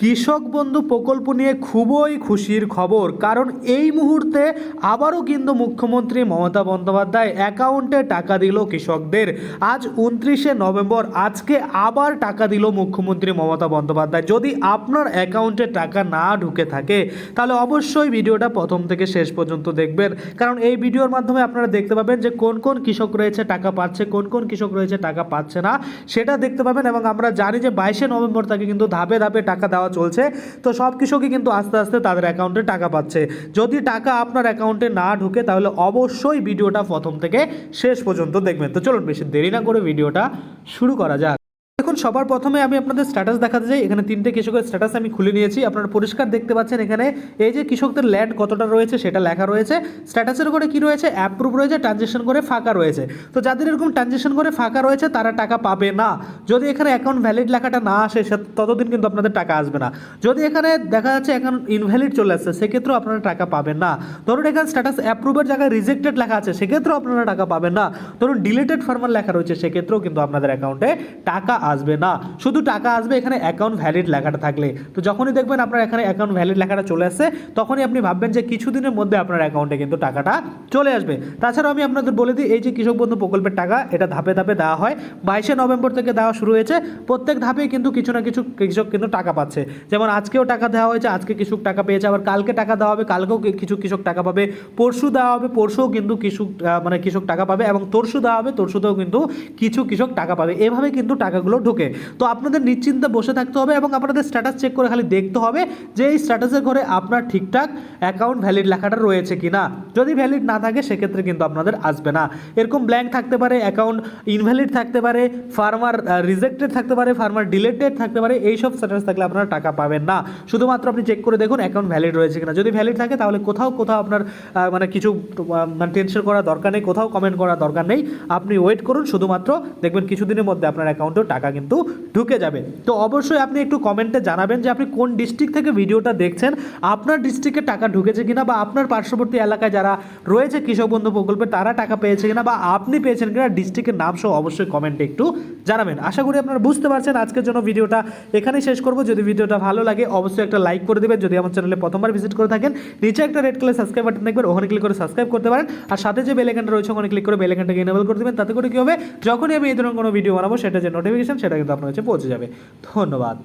কৃষক বন্ধু প্রকল্প নিয়ে খুবই খুশির খবর, কারণ এই মুহূর্তে আবারও কিন্তু মুখ্যমন্ত্রী মমতা বন্দ্যোপাধ্যায় অ্যাকাউন্টে টাকা দিল কৃষকদের। আজ উনত্রিশে নভেম্বর, আজকে আবার টাকা দিল মুখ্যমন্ত্রী মমতা বন্দ্যোপাধ্যায়। যদি আপনার অ্যাকাউন্টে টাকা না ঢুকে থাকে, তাহলে অবশ্যই ভিডিওটা প্রথম থেকে শেষ পর্যন্ত দেখবেন। কারণ এই ভিডিওর মাধ্যমে আপনারা দেখতে পাবেন যে কোন কোন কৃষক রয়েছে, টাকা পাচ্ছে, কোন কোন কৃষক রয়েছে, টাকা পাচ্ছে না, সেটা দেখতে পাবেন এবং আমরা জানি যে বাইশে নভেম্বর তাকে কিন্তু ধাপে ধাপে টাকা দেওয়া চলছে। তো সব কৃষকই কিন্তু আস্তে আস্তে তাদের অ্যাকাউন্টে টাকা পাচ্ছে। যদি টাকা আপনার অ্যাকাউন্টে না ঢুকে, তাহলে অবশ্যই ভিডিওটা প্রথম থেকে শেষ পর্যন্ত দেখবেন। তো চলুন, বেশি দেরি না করে ভিডিওটা শুরু করা যাক। সবার প্রথমে আমি আপনাদের স্ট্যাটাস দেখাতে চাই। এখানে তিনটে কৃষকের স্ট্যাটাস আমি খুলে নিয়েছি। আপনারা পরিষ্কার দেখতে পাচ্ছেন এখানে এই যে কৃষকদের ল্যান্ড কতটা রয়েছে সেটা লেখা রয়েছে। স্ট্যাটাসের উপরে কী রয়েছে? অ্যাপ্রুভ রয়েছে ট্রানজেকশন করে ফাঁকা রয়েছে। তো যাদের এরকম ট্রানজেকশন করে ফাঁকা রয়েছে, তারা টাকা পাবে না। যদি এখানে অ্যাকাউন্ট ভ্যালিড লেখাটা না আসে, সে- ততদিন কিন্তু আপনাদের টাকা আসবে না। যদি এখানে দেখা যাচ্ছে অ্যাকাউন্ট ইনভ্যালিড চলে আসছে, সেক্ষেত্রেও আপনারা টাকা পাবেন না। ধরুন এখানে স্ট্যাটাস অ্যাপ্রুভের জায়গায় রিজেক্টেড লেখা আছে, সেক্ষেত্রেও আপনারা টাকা পাবেন না। ধরুন ডিলেটেড ফার্মার লেখা রয়েছে, সেক্ষেত্রেও কিন্তু আপনাদের অ্যাকাউন্টে টাকা আসবে না, শুধু টাকা আসবে, এখানে অ্যাকাউন্ট ভ্যালিড লেখাটা থাকলে। তো যখনই দেখবেন আপনার এখানে অ্যাকাউন্ট ভ্যালিড লেখাটা চলে আসছে, তখনই আপনি ভাববেন যে কিছুদিনের মধ্যে আপনার অ্যাকাউন্টে কিন্তু টাকাটা চলে আসবে। তাছাড়াও আমি আপনাদের বলে দিই, এই যে কৃষক বন্ধু প্রকল্পের টাকা, এটা ধাপে ধাপে দেওয়া হয়। বাইশে নভেম্বর থেকে দেওয়া শুরু হয়েছে। প্রত্যেক ধাপেই কিন্তু কিছু না কিছু কৃষক কিন্তু টাকা পাচ্ছে। যেমন আজকেও টাকা দেওয়া হয়েছে, আজকে কৃষক টাকা পেয়েছে, আবার কালকে টাকা দেওয়া হবে, কালকেও কিছু কৃষক টাকা পাবে। পরশু দেওয়া হবে, পরশুও কিন্তু কৃষক মানে কৃষক টাকা পাবে এবং তরশু দেওয়া হবে, তরশুতেও কিন্তু কিছু কৃষক টাকা পাবে। এভাবে কিন্তু টাকাগুলো ঢোকে তো আপনাদের নিশ্চিন্তে বসে থাকতে হবে এবং আপনাদের স্ট্যাটাস চেক করে খালি দেখতে হবে যে এই স্ট্যাটাসের ঘরে আপনার ঠিকঠাক অ্যাকাউন্ট ভ্যালিড লেখাটা রয়েছে কি না যদি ভ্যালিড না থাকে, সেক্ষেত্রে কিন্তু আপনাদের আসবে না। এরকম ব্ল্যাঙ্ক থাকতে পারে অ্যাকাউন্ট ইনভ্যালিড থাকতে পারে ফার্মার রিজেক্টেড থাকতে পারে ফার্মার ডিলেটেড থাকতে পারে, এইসব স্ট্যাটাস থাকলে আপনারা টাকা পাবেন না। শুধুমাত্র আপনি চেক করে দেখুন অ্যাকাউন্ট ভ্যালিড রয়েছে কিনা। যদি ভ্যালিড থাকে, তাহলে কোথাও কোথাও আপনার মানে কিছু মানে টেনশন করার দরকার নেই, কোথাও কমেন্ট করার দরকার নেই। আপনি ওয়েট করুন, শুধুমাত্র দেখবেন কিছুদিনের মধ্যে আপনার অ্যাকাউন্টেও টাকা কিন্তু ঢুকে যাবে। তো অবশ্যই আপনি একটু কমেন্টে জানাবেন যে আপনি কোন ডিস্ট্রিক্ট থেকে ভিডিওটা দেখছেন, আপনার ডিস্ট্রিক্টে টাকা ঢুকেছে কিনা বা আপনার পার্শ্ববর্তী এলাকায় যারা রয়েছে কৃষক বন্ধু প্রকল্পে, তারা টাকা পেয়েছে কিনা বা আপনি পেয়েছেন কিনা ডিস্ট্রিক্টের নাম সহ অবশ্যই কমেন্টে একটু জানাবেন। আশা করি আপনারা বুঝতে পারছেন আজকের জন্য ভিডিওটা। এখানেই শেষ করব। যদি ভিডিওটা ভালো লাগে, অবশ্যই একটা লাইক করে দেবেন। যদি আমার চ্যানেলে প্রথমবার ভিজিট করে থাকেন, নিচে একটা রেড কালার সাবস্ক্রাইব বাটন দেখবেন, ওখানে ক্লিক করে সাবস্ক্রাইব করতে পারেন। আর সাথে যে বেল আইকনটা রয়েছে, ওখানে ক্লিক করে বেল আইকনটাকে এনেবল করে দেবেন। তাতে করে কি হবে? যখনই আমি এই ধরনের কোনো ভিডিও বানাবো, সেটা যে নোটিফিকেশন সেটা কিন্তু আপনার কাছে পৌঁছে যাবে। ধন্যবাদ।